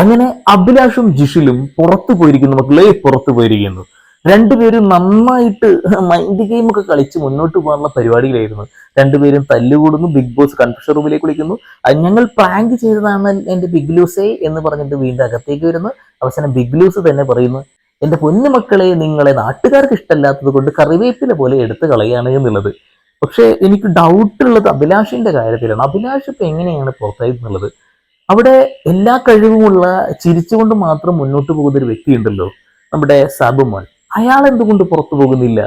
അങ്ങനെ അഭിലാഷും ജിഷിലും പുറത്തു പോയിരിക്കുന്നു മക്കളെ പുറത്തു പോയിരിക്കുന്നു. രണ്ടുപേരും നന്നായിട്ട് മൈൻഡ് ഗെയിം ഒക്കെ കളിച്ച് മുന്നോട്ട് പോകാനുള്ള പരിപാടിയിലായിരുന്നു. രണ്ടുപേരും തല്ലുകൂടുന്നു ബിഗ് ബോസ് കൺഫ്യൂഷൻ റൂമിലേക്ക് വിളിക്കുന്നു. ഞങ്ങൾ പ്രാങ്ക് ചെയ്തതാണ് എന്റെ ബിഗ് ലൂസേ എന്ന് പറഞ്ഞിട്ട് വീണ്ടും അകത്തേക്ക് വരുന്നു. അവസാനം ബിഗ് ലൂസ് തന്നെ പറയുന്നു എന്റെ പൊന്നു മക്കളെ നിങ്ങളെ നാട്ടുകാർക്ക് ഇഷ്ടമല്ലാത്തത് കൊണ്ട് കറിവേപ്പില പോലെ എടുത്തു കളയാണ് എന്നുള്ളത്. പക്ഷേ എനിക്ക് ഡൗട്ട് ഉള്ളത് അഭിലാഷിന്റെ കാര്യത്തിലാണ്. അഭിലാഷ് ഇപ്പൊ എങ്ങനെയാണ് പുറത്തായിരുന്നുള്ളത് അവിടെ എല്ലാ കഴിവുമുള്ള ചിരിച്ചുകൊണ്ട് മാത്രം മുന്നോട്ട് പോകുന്ന ഒരു വ്യക്തിയുണ്ടല്ലോ നമ്മുടെ സാബുമോൻ. അയാൾ എന്തുകൊണ്ട് പുറത്തു പോകുന്നില്ല?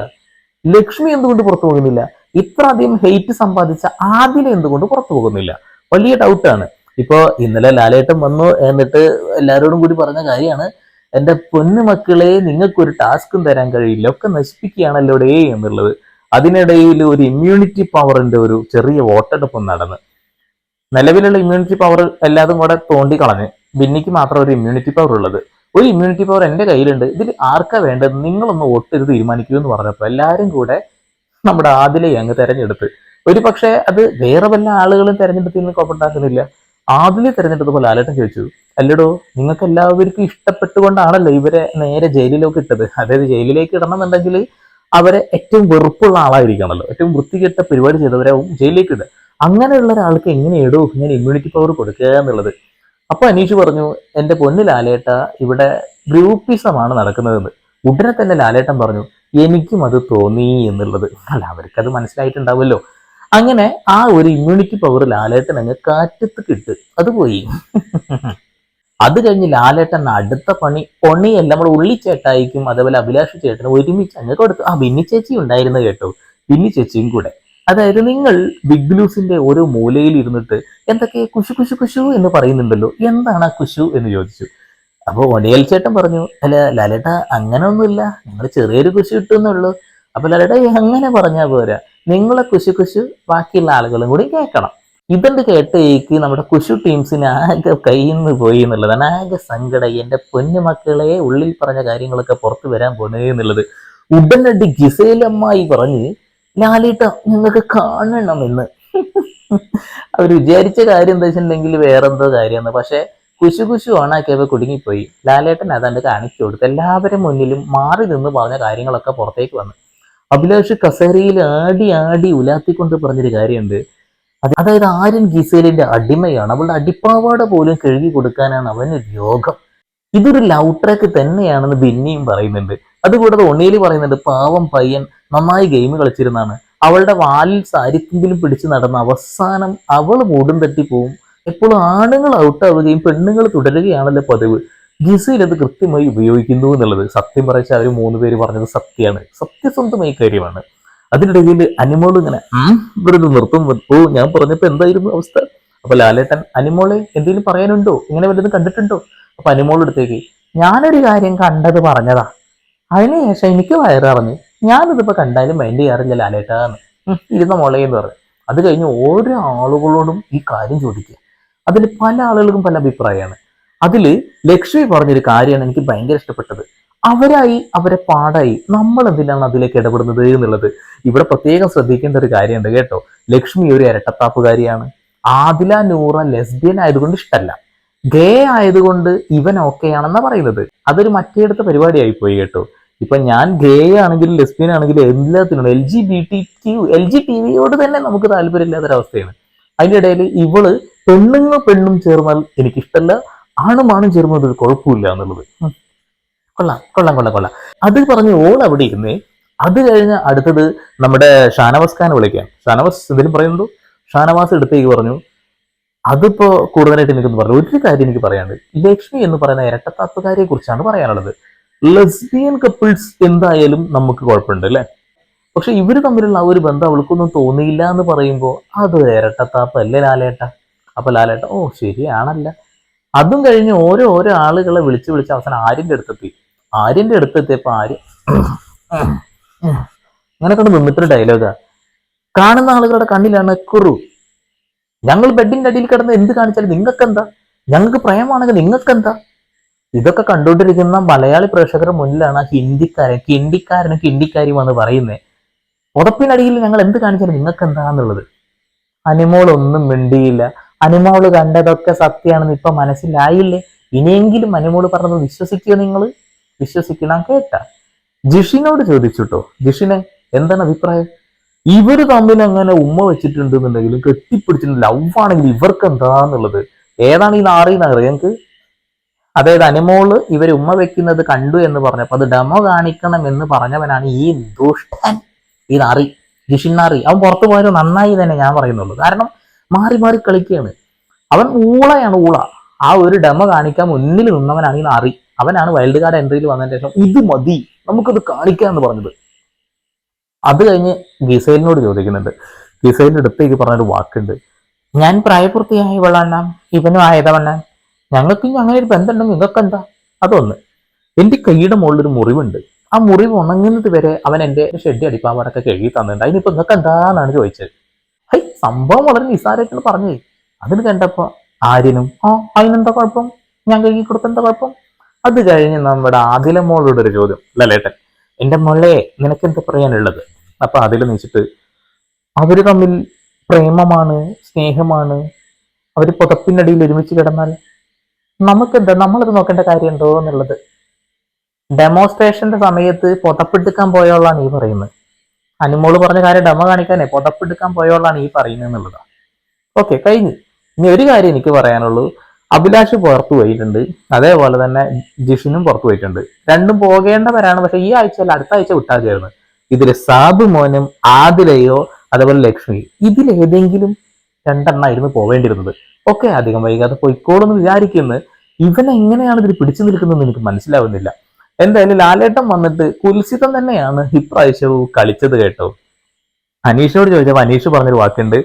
ലക്ഷ്മി എന്തുകൊണ്ട് പുറത്തു പോകുന്നില്ല? ഇത്ര അധികം ഹെയ്റ്റ് സമ്പാദിച്ച ആദില എന്തുകൊണ്ട് പുറത്തു പോകുന്നില്ല? വലിയ ഡൗട്ടാണ് ഇപ്പോൾ ഇന്നലെ ലാലേട്ടൻ വന്നു എന്നിട്ട് എല്ലാവരോടും കൂടി പറഞ്ഞ കാര്യമാണ് എന്റെ പൊന്നുമക്കളെ നിങ്ങൾക്കൊരു ടാസ്കും തരാൻ കഴിയില്ല. ഒക്കെ നശിപ്പിക്കുകയാണല്ലോടേ എന്നുള്ളത്. അതിനിടയിൽ ഒരു ഇമ്മ്യൂണിറ്റി പവറിന്റെ ഒരു ചെറിയ വോട്ടെടുപ്പ് നടന്ന്. നിലവിലുള്ള ഇമ്മ്യൂണിറ്റി പവർ എല്ലാതും കൂടെ തോണ്ടി കളഞ്ഞ് ബിന്നിക്ക് മാത്രം ഒരു ഇമ്മ്യൂണിറ്റി പവർ ഉള്ളത്. ഒരു ഇമ്മ്യൂണിറ്റി പവർ എന്റെ കയ്യിലുണ്ട്. ഇതിൽ ആർക്കാ വേണ്ടത്? നിങ്ങളൊന്ന് വോട്ട് ചെയ്ത് തീരുമാനിക്കൂ എന്ന് പറഞ്ഞപ്പോൾ എല്ലാവരും കൂടെ നമ്മുടെ ആദിലെ അങ്ങ് തെരഞ്ഞെടുത്ത്. ഒരു പക്ഷേ അത് വേറെ വല്ല ആളുകളും തെരഞ്ഞെടുത്തതിന് കുഴപ്പമുണ്ടാക്കുന്നില്ല ആദിലെ പോലെ ലാലേട്ടൻ ചോദിച്ചു അല്ലടോ നിങ്ങൾക്ക് എല്ലാവർക്കും ഇഷ്ടപ്പെട്ടുകൊണ്ടാണല്ലോ ഇവരെ നേരെ ജയിലിലേക്ക് ഇട്ടത്. അതായത് ജയിലിലേക്ക് ഇടണമെന്നുണ്ടെങ്കിൽ അവരെ ഏറ്റവും വെറുപ്പുള്ള ആളായിരിക്കണമല്ലോ ഏറ്റവും വൃത്തികെട്ട പരിപാടി ചെയ്തവരെ ജയിലിലേക്ക് ഇടുക. അങ്ങനെയുള്ള ഒരാൾക്ക് എങ്ങനെ ഇടൂ? ഞാൻ ഇമ്മ്യൂണിറ്റി പവർ കൊടുക്കുക എന്നുള്ളത്. അപ്പോൾ അനീഷ് പറഞ്ഞു എന്റെ പൊന്ന് ലാലേട്ട ഇവിടെ ഗ്രൂപ്പിസമാണ് നടക്കുന്നതെന്ന്. ഉടനെ തന്നെ ലാലേട്ടൻ പറഞ്ഞു എനിക്കും അത് തോന്നി എന്നുള്ളത്. അല്ല അവർക്കത് മനസ്സിലായിട്ടുണ്ടാവുമല്ലോ. അങ്ങനെ ആ ഒരു ഇമ്മ്യൂണിറ്റി പവർ ലാലേട്ടൻ അങ്ങ് കാറ്റത്ത് കിട്ട്. അത് പോയി. അത് കഴിഞ്ഞ് ലാലേട്ടൻ അടുത്ത പണി പണിയല്ല നമ്മുടെ ഉള്ളിച്ചേട്ടായിക്കും അതേപോലെ അഭിലാഷ് ചേട്ടനും ഒരുമിച്ച് അങ്ങ് കൊടുത്തു. ആ ബിന്നി ചേച്ചി ഉണ്ടായിരുന്നു കേട്ടോ. ബിന്നി ചേച്ചിയും കൂടെ. അതായത് നിങ്ങൾ ബിഗ് ലൂസിന്റെ ഓരോ മൂലയിൽ ഇരുന്നിട്ട് എന്തൊക്കെ കുശു കുശു കുശു എന്ന് പറയുന്നുണ്ടല്ലോ? എന്താണ് ആ കുശു എന്ന് ചോദിച്ചു. അപ്പോൾ ഒടിയൽ ചേട്ടൻ പറഞ്ഞു അല്ല അങ്ങനെ ഒന്നുമില്ല നിങ്ങൾ ചെറിയൊരു കുശു കിട്ടുന്നുള്ളൂ അപ്പൊ ലലട എങ്ങനെ പറഞ്ഞാൽ പോരാ? നിങ്ങളെ കുശു കുശു ബാക്കിയുള്ള ആളുകളും കൂടി കേൾക്കണം. ഇതെന്ത് കേട്ടേക്ക് നമ്മുടെ കുശു ടീംസിന് ആകെ കയ്യിൽ നിന്ന് പോയി എന്നുള്ളതാണ്. ആകെ സങ്കടം. എന്റെ പൊന്നു മക്കളെ ഉള്ളിൽ പറഞ്ഞ കാര്യങ്ങളൊക്കെ പുറത്തു വരാൻ പോണേ എന്നുള്ളത്. ഉടനടി ഗിസേലമ്മായി പറഞ്ഞ് ലാലേട്ട നിങ്ങൾക്ക് കാണണം എന്ന് അവർ വിചാരിച്ച കാര്യം എന്താ വെച്ചിട്ടുണ്ടെങ്കിൽ വേറെന്തോ കാര്യമാണ്. പക്ഷെ കുശു കുശു ഓണാക്കിയപ്പോൾ കുടുങ്ങിപ്പോയി. ലാലേട്ടൻ അതാണ്ട് കാണിച്ചു കൊടുത്തു എല്ലാവരും മുന്നിലും മാറി നിന്ന് പറഞ്ഞ കാര്യങ്ങളൊക്കെ പുറത്തേക്ക് വന്നു. അഭിലാഷ് കസേരയിൽ ആടി ആടി ഉലാത്തിക്കൊണ്ട് പറഞ്ഞൊരു കാര്യമുണ്ട്. അത് അതായത് ആര്യൻ ഗിസേലിന്റെ അടിമയാണ്. അവളുടെ അടിപ്പാവാട പോലും കഴുകി കൊടുക്കാനാണ് അവന് രോഗം ഇതൊരു ലവ് ട്രാക്ക് തന്നെയാണെന്ന് ബിന്നിയും പറയുന്നുണ്ട്. അതുകൂടാതെ ഒണിയിൽ പറയുന്നുണ്ട് പാവം പയ്യൻ നന്നായി ഗെയിം കളിച്ചിരുന്നാണ്. അവളുടെ വാലിൽ സാരിക്കെങ്കിലും പിടിച്ചു നടന്ന അവസാനം അവൾ മൂടും തട്ടി പോവും. എപ്പോഴും ആണുങ്ങൾ ഔട്ടാവുകയും പെണ്ണുങ്ങൾ തുടരുകയാണല്ലോ പതിവ്. ഗിസയിൽ അത് കൃത്യമായി ഉപയോഗിക്കുന്നു എന്നുള്ളത് സത്യം പറയിച്ച അവർ മൂന്ന് പേര് പറഞ്ഞത് സത്യമാണ്. സത്യസന്ധമായ കാര്യമാണ്. അതിനിടയിൽ അനിമോൾ ഇങ്ങനെ "ഉം, വെറുതെ നിർത്തും. ഓ ഞാൻ പറഞ്ഞപ്പോൾ എന്തായിരുന്നു അവസ്ഥ? അപ്പൊ ലാലേട്ടൻ അനിമോളെ എന്തെങ്കിലും പറയാനുണ്ടോ? ഇങ്ങനെ വല്ലതും കണ്ടിട്ടുണ്ടോ? അനിമോൾ അടുത്തേക്ക് ഞാനൊരു കാര്യം കണ്ടത് പറഞ്ഞതാ. അതിനുശേഷം എനിക്ക് വയറിറങ്ങി ഞാനിതിപ്പോ കണ്ടാലും മൈൻഡ് ചെയ്യാറില്ല ലാലേട്ടാന്ന്. ഇരുന്ന മോളെ എന്ന് പറഞ്ഞു. അത് കഴിഞ്ഞ് ഓരോ ആളുകളോടും ഈ കാര്യം ചോദിക്കുക. അതിൽ പല ആളുകൾക്കും പല അഭിപ്രായമാണ്. അതിൽ ലക്ഷ്മി പറഞ്ഞൊരു കാര്യമാണ് എനിക്ക് ഭയങ്കര ഇഷ്ടപ്പെട്ടത്. അവരായി അവരെ പാടായി. നമ്മൾ എന്തിനാണ് അതിലേക്ക് ഇടപെടുന്നത് എന്നുള്ളത്. ഇവിടെ പ്രത്യേകം ശ്രദ്ധിക്കേണ്ട ഒരു കാര്യമുണ്ട് കേട്ടോ. ലക്ഷ്മി ഒരു ഇരട്ടത്താപ്പുകാരിയാണ്. ആദില നൂറ ലെസ്ബിയൻ ആയതുകൊണ്ട് ഇഷ്ടമല്ല ഗേ ആയതുകൊണ്ട് ഇവൻ ഓക്കെ ആണെന്നാ പറയുന്നത്. അതൊരു മറ്റേടുത്ത പരിപാടിയായി പോയി കേട്ടോ. ഇപ്പൊ ഞാൻ ഗേ ആണെങ്കിലും ലെസ്ബിയൻ ആണെങ്കിലും എല്ലാത്തിനും L G B T Q L G T വിയോട് തന്നെ നമുക്ക് താല്പര്യമില്ലാത്തൊരവസ്ഥയാണ്. അതിന്റെ ഇടയിൽ ഇവൾ പെണ്ണുങ്ങൾ പെണ്ണും ചേർന്നാൽ എനിക്കിഷ്ടമല്ല ആണും ആണും ചേർന്നത് കുഴപ്പമില്ല എന്നുള്ളത്. കൊള്ളാം കൊള്ളാം കൊള്ളാം കൊള്ളാം. അത് പറഞ്ഞ് ഓൾ അവിടെ ഇരുന്നേ അത് കഴിഞ്ഞ അടുത്തത് നമ്മുടെ ഷാനവാസ് ഖാൻ വിളിക്കാം. ഷാനവാസ് ഇതിൽ പറയുന്നുണ്ടോ? ഷാനവാസ് എടുത്തേക്ക് പറഞ്ഞു അതിപ്പോ കൂടുതലായിട്ട് എനിക്കൊന്ന് പറഞ്ഞു ഒരു കാര്യം എനിക്ക് പറയാനുണ്ട്. ലക്ഷ്മി എന്ന് പറയുന്ന ഇരട്ടത്താപ്പുകാരിയെ കുറിച്ചാണ് പറയാനുള്ളത്. ലെസ്ബിയൻ കപ്പിൾസ് എന്തായാലും നമുക്ക് കുഴപ്പമുണ്ട് അല്ലേ? പക്ഷെ ഇവർ തമ്മിലുള്ള ആ ഒരു ബന്ധം അവൾക്കൊന്നും തോന്നിയില്ല എന്ന് പറയുമ്പോൾ അത് ഇരട്ടത്താപ്പ് അല്ലേ ലാലേട്ട? അപ്പൊ ലാലേട്ട ഓ ശരിയാണല്ല. അതും കഴിഞ്ഞ് ഓരോ ഓരോ ആളുകളെ വിളിച്ച് വിളിച്ച് അവസാനം ആര്യന്റെ അടുത്തെത്തി. ആര്യന്റെ അടുത്തെത്തിയപ്പോ ആര്യ അങ്ങനെ കണ്ട് നിന്നിട്ടൊരു ഡയലോഗാ കാണുന്ന ആളുകളുടെ കണ്ണിലാണ് കുറു ഞങ്ങൾ ബെഡിന്റെ അടിയിൽ കിടന്ന് എന്ത് കാണിച്ചാലും നിങ്ങൾക്ക് എന്താ ഞങ്ങൾക്ക് പ്രേമാണെങ്കിൽ നിങ്ങൾക്ക് എന്താ ഇതൊക്കെ കണ്ടുകൊണ്ടിരിക്കുന്ന മലയാളി പ്രേക്ഷകരുടെ മുന്നിലാണ് ആ ഹിന്ദിക്കാരൻ കിണ്ടിക്കാരനും കിണ്ടിക്കാരിയുമാണ് പറയുന്നത് പുതപ്പിനടിയിൽ ഞങ്ങൾ എന്ത് കാണിച്ചാലും നിങ്ങൾക്ക് എന്താന്നുള്ളത് അനിമോൾ ഒന്നും മിണ്ടിയില്ല. അനുമോൾ കണ്ടതൊക്കെ സത്യമാണെന്ന് ഇപ്പൊ മനസ്സിലായില്ലേ? ഇനിയെങ്കിലും അനുമോൾ പറഞ്ഞത് വിശ്വസിക്കുക നിങ്ങൾ വിശ്വസിക്കണം കേട്ട. ജിഷിനോട് ചോദിച്ചുട്ടോ. ജിഷിനെ എന്താണ് അഭിപ്രായം? ഇവർ തമ്മിൽ അങ്ങനെ ഉമ്മ വെച്ചിട്ടുണ്ടെന്നുണ്ടെങ്കിലും കെട്ടിപ്പിടിച്ചിട്ടുണ്ട് ലവ് ആണെങ്കിൽ ഇവർക്ക് എന്താന്നുള്ളത്? ഏതാണ് ഈ നാറിയെന്ന് ഞങ്ങൾക്ക് അതായത് അനുമോൾ ഇവർ ഉമ്മ വെക്കുന്നത് കണ്ടു എന്ന് പറഞ്ഞപ്പോൾ അത് ഡെമോ കാണിക്കണം എന്ന് പറഞ്ഞവനാണ് ഈ ദുഷ്ടൻ. ഈ നാറി ജിഷിൻ നാറി. അവൻ പുറത്തു പോയത് നന്നായി തന്നെ ഞാൻ പറയുന്നുള്ളൂ. കാരണം മാറി മാറി കളിക്കുകയാണ്. അവൻ ഊളയാണ് ഊള. ആ ഒരു ഡെമോ കാണിക്കാൻ മുന്നിൽ നിന്നവനാണ് ഈ നാറി. അവനാണ് വൈൽഡ് കാർഡ് എൻട്രിയിൽ വന്നതിന് ശേഷം ഇത് മതി. നമുക്കത് കാണിക്കാം എന്ന് പറഞ്ഞത്. അത് കഴിഞ്ഞ് ഗിസൈലിനോട് ചോദിക്കുന്നുണ്ട്. ഗിസൈലിന്റെ അടുത്തേക്ക് പറഞ്ഞൊരു വാക്കുണ്ട്. ഞാൻ പ്രായപൂർത്തിയായവളാണ് ഇവനും ആയതവണ്ണ ഞങ്ങൾക്ക് ഇനി അങ്ങനെ ഒരു ബന്ധമുണ്ടെങ്കിൽ നിങ്ങൾക്ക് എന്താ? അതൊന്ന്. എന്റെ കൈയുടെ മുകളിൽ ഒരു മുറിവുണ്ട്. ആ മുറിവ് ഉണങ്ങുന്നത് വരെ അവൻ എന്റെ ഷെഡ് അടിപ്പാവാടൊക്കെ കഴുകി തന്നിട്ടുണ്ട്. അതിനിപ്പോൾ നിങ്ങൾക്ക് എന്താന്നാണ് ചോദിച്ചത്? ഹൈ സംഭവം വളരെ നിസ്സാരമായിട്ടാണ് പറഞ്ഞു അതിന് കണ്ടപ്പോൾ ആര്യനും ആ അതിനെന്താ കുഴപ്പം? ഞാൻ കഴുകി കൊടുത്ത എന്താ കുഴപ്പം? അത് കഴിഞ്ഞ് നമ്മുടെ ആദിലമോളോടൊരു ചോദ്യം. ചോദ്യം എന്റെ മോളെ നിനക്ക് എന്താ പറയാനുള്ളത്? അപ്പൊ അതിൽ നിന്നിട്ട് അവർ തമ്മിൽ പ്രേമമാണ് സ്നേഹമാണ്. അവർ പുതപ്പിനടിയിൽ ഒരുമിച്ച് കിടന്നാൽ നമുക്കെന്താ നമ്മളത് നോക്കേണ്ട കാര്യമുണ്ടോ എന്നുള്ളത്. ഡെമോൺസ്ട്രേഷന്റെ സമയത്ത് പുതപ്പെടുക്കാൻ പോയോളാണ് ഈ പറയുന്നത്. അനുമോൾ പറഞ്ഞ കാര്യം ഡെമോ കാണിക്കാനേ പുതപ്പെടുക്കാൻ പോയോളാണ് ഈ പറയുന്നത് എന്നുള്ളതാ. ഓക്കെ കഴിഞ്ഞു. ഇനി ഒരു കാര്യം എനിക്ക് പറയാനുള്ളൂ. അഭിലാഷ് പുറത്തു പോയിട്ടുണ്ട്. അതേപോലെ തന്നെ ജിഷിനും പുറത്തു പോയിട്ടുണ്ട്. രണ്ടും പോകേണ്ടവരാണ്. പക്ഷെ ഈ ആഴ്ച അല്ല അടുത്ത ആഴ്ച വിട്ടാതെയായിരുന്നു ഇതിൽ സാബു മോനും ആദിലയോ അതേപോലെ ലക്ഷ്മി. ഇതിൽ ഏതെങ്കിലും രണ്ടെണ്ണായിരുന്നു പോവേണ്ടിയിരുന്നത്. ഒക്കെ അധികം വൈകാതെ പൊയ്ക്കോളെന്ന് വിചാരിക്കുന്നു. ഇവൻ എങ്ങനെയാണ് ഇതിൽ പിടിച്ചു നിൽക്കുന്നതെന്ന് എനിക്ക് മനസ്സിലാവുന്നില്ല. എന്തായാലും ലാലേട്ടൻ വന്നിട്ട് കുൽസിതം തന്നെയാണ് ഇപ്രാവശ്യവും കളിച്ചത് കേട്ടോ. അനീഷിനോട് ചോദിച്ചപ്പോൾ അനീഷ് പറഞ്ഞൊരു വാക്കുണ്ട്.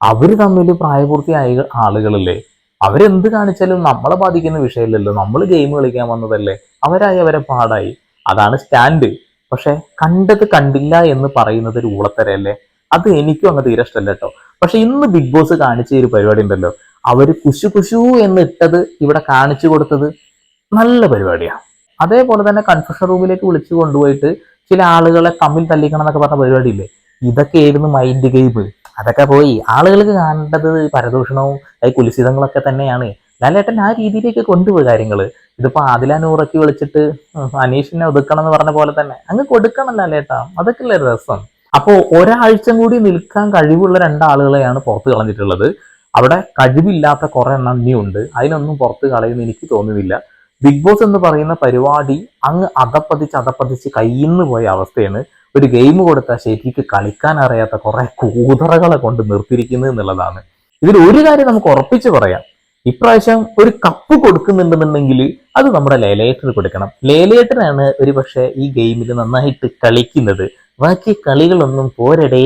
അവർ തമ്മിൽ പ്രായപൂർത്തിയായ ആളുകളല്ലേ? അവരെന്ത് കാണിച്ചാലും നമ്മളെ ബാധിക്കുന്ന വിഷയമില്ലല്ലോ. നമ്മൾ ഗെയിം കളിക്കാൻ വന്നതല്ലേ? അവരായി അവരെ പാടായി. അതാണ് സ്റ്റാൻഡ് പക്ഷെ കണ്ടത് കണ്ടില്ല എന്ന് പറയുന്നത് ഒരു ഊളത്തരല്ലേ അത് എനിക്കും അങ്ങ് തീരെ ഇഷ്ടമല്ല കേട്ടോ. പക്ഷെ ഇന്ന് ബിഗ് ബോസ് കാണിച്ച ഒരു പരിപാടി ഉണ്ടല്ലോ. അവർ കുശു കുശു എന്ന് ഇട്ടത് ഇവിടെ കാണിച്ചു കൊടുത്തത് നല്ല പരിപാടിയാണ് അതേപോലെ തന്നെ കൺഫ്യൂഷൻ റൂമിലേക്ക് വിളിച്ചു കൊണ്ടുപോയിട്ട് ചില ആളുകളെ തമ്മിൽ തല്ലിക്കണം എന്നൊക്കെ പറഞ്ഞ പരിപാടിയില്ലേ? ഇതൊക്കെ ആയിരുന്നു മൈൻഡ് ഗെയിം അതൊക്കെ പോയി. ആളുകൾക്ക് കാണേണ്ടത് പരദൂഷണവും കുലിസിതങ്ങളൊക്കെ തന്നെയാണ്. ലാലേട്ടൻ ആ രീതിയിലേക്ക് കൊണ്ടുപോയി കാര്യങ്ങൾ ഇതിപ്പോൾ ആദിലാനൂറക്കി വിളിച്ചിട്ട് അനീഷിനെ ഒതുക്കണം എന്ന് പറഞ്ഞ പോലെ തന്നെ. അങ്ങ് കൊടുക്കണം ലാലേട്ടാ അതൊക്കെ അല്ലേ രസം. അപ്പോൾ ഒരാഴ്ച കൂടി നിൽക്കാൻ കഴിവുള്ള രണ്ടാളുകളെയാണ് പുറത്ത് കളഞ്ഞിട്ടുള്ളത്. അവിടെ കഴിവില്ലാത്ത കുറെ എണ്ണം അതിനൊന്നും പുറത്ത് കളയുന്ന എനിക്ക് തോന്നുന്നില്ല. ബിഗ് ബോസ് എന്ന് പറയുന്ന പരിപാടി അങ്ങ് അതപ്പതിച്ച് അതപ്പതിച്ച് കയ്യിന്ന് പോയ അവസ്ഥയാണ്. ഒരു ഗെയിം കൊടുത്താൽ ശരിക്ക് കളിക്കാൻ അറിയാത്ത കുറെ കൂതറകളെ കൊണ്ട് നിർത്തിയിരിക്കുന്നത് എന്നുള്ളതാണ്. ഇതിൽ ഒരു കാര്യം നമുക്ക് ഉറപ്പിച്ച് പറയാം. ഇപ്രാവശ്യം ഒരു കപ്പ് കൊടുക്കുന്നുണ്ടെന്നുണ്ടെങ്കിൽ അത് നമ്മുടെ ലേലയേട്ടന് കൊടുക്കണം. ലേലേട്ടനാണ് ഒരു പക്ഷേ ഈ ഗെയിമിൽ നന്നായിട്ട് കളിക്കുന്നത്. ബാക്കി കളികളൊന്നും പോരടേ.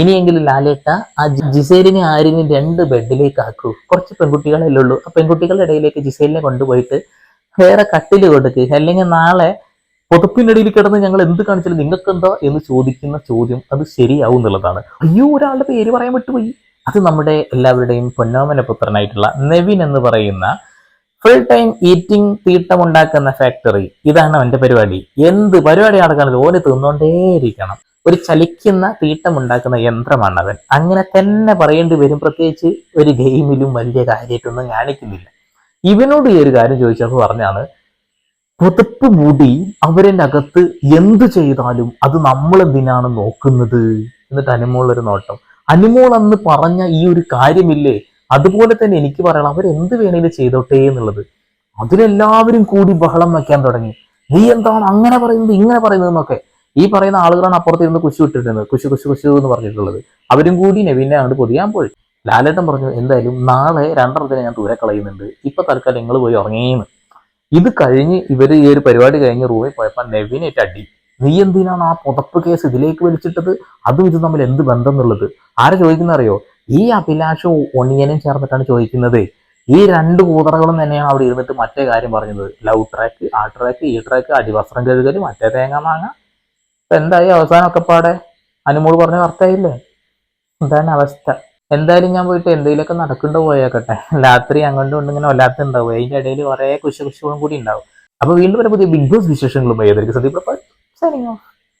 ഇനിയെങ്കിലും ലാലേട്ട ആ ജിസേലിനെ ആരിനും രണ്ട് ബെഡിലേക്ക് ആക്കൂ. കുറച്ച് പെൺകുട്ടികളല്ലേ ഉള്ളൂ. ആ പെൺകുട്ടികളുടെ ഇടയിലേക്ക് ജിസേലിനെ കൊണ്ടുപോയിട്ട് വേറെ കട്ടിൽ കൊടുക്കുക അല്ലെങ്കിൽ നാളെ പുതപ്പിനടിയിൽ കിടന്ന് ഞങ്ങൾ എന്ത് കാണിച്ചാലും നിങ്ങൾക്ക് എന്താ എന്ന് ചോദിക്കുന്ന ചോദ്യം അത് ശരിയാവും എന്നുള്ളതാണ്. അയ്യോ ഒരാളുടെ പേര് പറയാൻ വിട്ടുപോയി. അത് നമ്മുടെ എല്ലാവരുടെയും പൊന്നോമന പുത്രനായിട്ടുള്ള നെവിൻ എന്ന് പറയുന്ന ഫുൾ ടൈം ഈറ്റിംഗ് തീട്ടമുണ്ടാക്കുന്ന ഫാക്ടറി ഇതാണ് അവന്റെ പരിപാടി. എന്ത് പരിപാടി നടക്കുന്നത് ഓന് തിന്നോണ്ടേയിരിക്കണം. ഒരു ചലിക്കുന്ന തീട്ടമുണ്ടാക്കുന്ന യന്ത്രമാണ് അവൻ. അങ്ങനെ തന്നെ പറയേണ്ടി വരും. പ്രത്യേകിച്ച് ഒരു ഗെയിമിലും വലിയ കാര്യമായിട്ടൊന്നും കാണിക്കുന്നില്ല. ഇവനോട് ഈ ഒരു കാര്യം ചോദിച്ചപ്പോൾ പറഞ്ഞാണ് പുതപ്പ് മൂടി അവരുടെ അകത്ത് എന്ത് ചെയ്താലും അത് നമ്മൾ എന്തിനാണ് നോക്കുന്നത്? എന്നിട്ട് അനുമോളൊരു നോട്ടം. അനുമോൾ അന്ന് പറഞ്ഞ ഈ ഒരു കാര്യമില്ലേ? അതുപോലെ തന്നെ എനിക്ക് പറയണം അവരെന്ത് വേണേലും ചെയ്തോട്ടെ എന്നുള്ളത്. അതിലെല്ലാവരും കൂടി ബഹളം വയ്ക്കാൻ തുടങ്ങി. നീ എന്താണ് അങ്ങനെ പറയുന്നത് ഇങ്ങനെ പറയുന്നത് എന്നൊക്കെ. ഈ പറയുന്ന ആളുകളാണ് അപ്പുറത്ത് ഇരുന്ന് കുശു ഇട്ടിരുന്നത് കുശു കുശു കുശു എന്ന് പറഞ്ഞിട്ടുള്ളത്. അവരും കൂടി നെവിനെ അങ്ങോട്ട് പൊതിയാൻ പോയി. ലാലേട്ടൻ പറഞ്ഞു എന്തായാലും നാളെ രണ്ടെണ്ണത്തിന് ഞാൻ ദൂരെ കളയുന്നുണ്ട്. ഇപ്പൊ തൽക്കാലം നിങ്ങൾ പോയി ഉറങ്ങിയെന്ന് ഇത് കഴിഞ്ഞ് ഇവർ ഈ ഒരു പരിപാടി കഴിഞ്ഞ് റൂമിൽ പോയപ്പോൾ നെവിനേറ്റ് അടി. നീ എന്തിനാണ് ആ പുതപ്പ് കേസ് ഇതിലേക്ക് വലിച്ചിട്ടത്? അതും ഇത് തമ്മിൽ എന്ത് ബന്ധം എന്നുള്ളത് ആരെ ചോദിക്കുന്ന അറിയോ? ഈ അഭിലാഷും ഒണിയനും ചേർന്നിട്ടാണ് ചോദിക്കുന്നത്. ഈ രണ്ട് കൂതറകളും തന്നെയാണ് അവിടെ ഇരുന്നിട്ട് മറ്റേ കാര്യം പറഞ്ഞത്. ലവ് ട്രാക്ക് ആ ട്രാക്ക് ഈ ട്രാക്ക് അടിവസ്ത്രം കഴുകൽ മറ്റേ തേങ്ങ മാങ്ങ. ഇപ്പം എന്തായി അവസാനമൊക്കെ പാടെ? അനുമോൾ പറഞ്ഞ കറക്റ്റായില്ലേ എന്താണ് അവസ്ഥ. എന്തായാലും ഞാൻ പോയിട്ട് എന്തെങ്കിലുമൊക്കെ നടക്കുന്നുണ്ടോ പോയേക്കട്ടെ. രാത്രി അങ്ങോട്ടും കൊണ്ട് ഇങ്ങനെ വല്ലാത്ത ഉണ്ടാവും അതിന്റെ ഇടയിൽ കുറെ കുശ കുശുകളും കൂടി ഉണ്ടാവും. അപ്പൊ വീണ്ടും പുതിയ ബിഗ് ബോസ് വിശേഷങ്ങളുമായി ഏതായിരിക്കും സന്ദീപ് സൈനിങ്